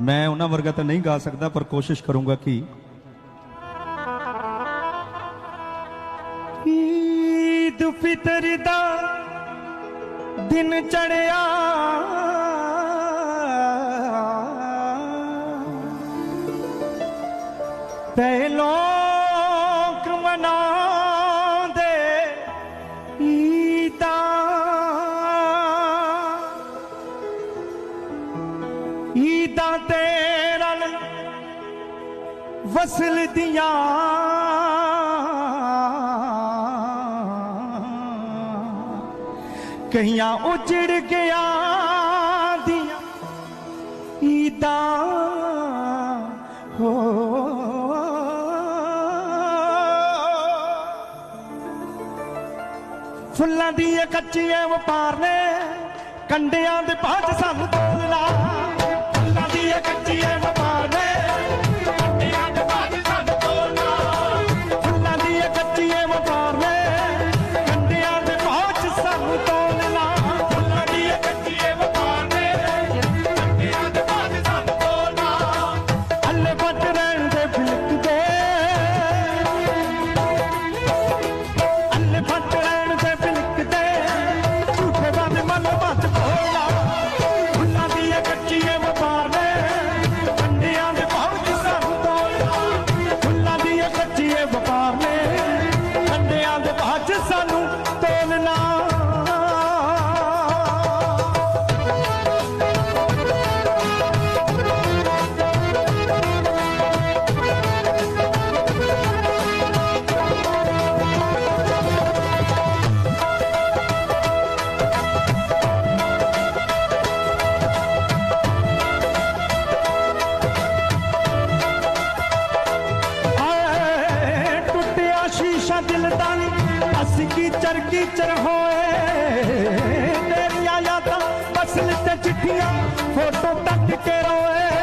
ਮੈਂ ਉਹਨਾਂ ਵਰਗਾ ਤਾਂ ਨਹੀਂ ਗਾ ਸਕਦਾ, ਪਰ ਕੋਸ਼ਿਸ਼ ਕਰੂੰਗਾ ਕਿ ਈਦ ਫਿਤਰ ਦਾ ਦਿਨ ਚੜਿਆ ਫਸਲ ਦੀਆਂ ਕਈਆਂ ਉਜੜ ਗਿਆ ਦੀਆਂ ਈਦਾਂ ਹੋ। ਫੁੱਲਾਂ ਦੀ ਕੱਚੀਆਂ ਵਪਾਰ ਨੇ ਕੰਡਿਆਂ ਦੇ ਬਾਝ ਸਾਨੂੰ ਤੋਲਣਾ ਫੁੱਲਾਂ ਦੀ ਕੱਚੀਆਂ ਵਪਾਰ ਨੇ ਚਰਕੀ ਚਰ ਹੋਏ। ਤੇਰੀਆਂ ਯਾਦਾਂ ਬਸਲ ਤੇ ਚਿੱਠੀਆਂ ਫੋਟੋ ਟੱਕ ਕੇ ਰੋਏ।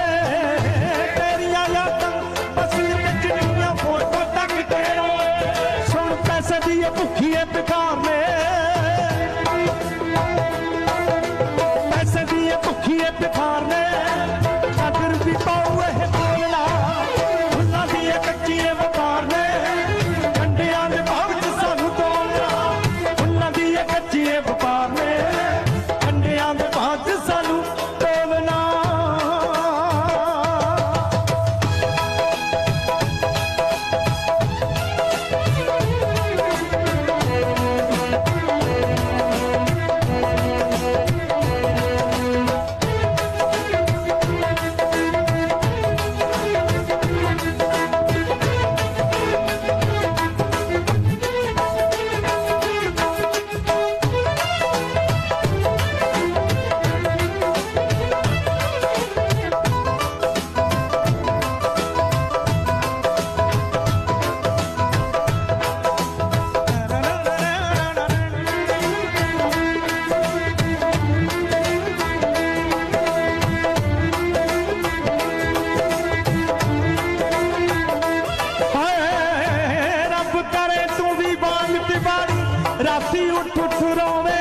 ਅਸੀਂ ਉੱਠ ਛੁਰਾਵੇਂ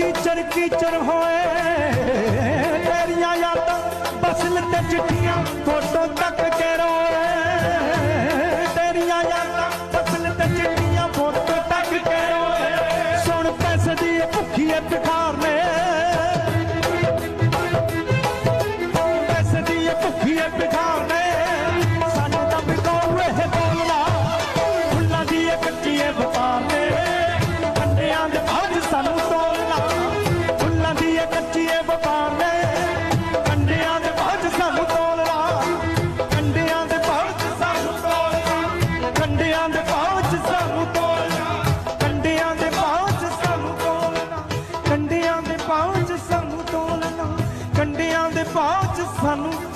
ਕੀਚਰ ਕੀਚਰ ਹੋਏ। ਤੇਰੀਆਂ ਯਾਦਾਂ ਬਸਲ ਤੇ ਚਿੱਠੀਆਂ ਫੋਟੋ ਤੱਕ ਕੰਡਿਆਂ ਦੇ ਬਾਝ ਸਾਨੂੰ ਤੋਲਣਾ ਕੰਡਿਆਂ ਦੇ ਬਾਝ ਸਾਨੂੰ ਤੋਲਣਾ ਕੰਡਿਆਂ ਦੇ ਬਾਝ ਸਾਨੂੰ ਤੋਲਣਾ ਕੰਡਿਆਂ ਦੇ ਬਾਝ ਸਾਨੂੰ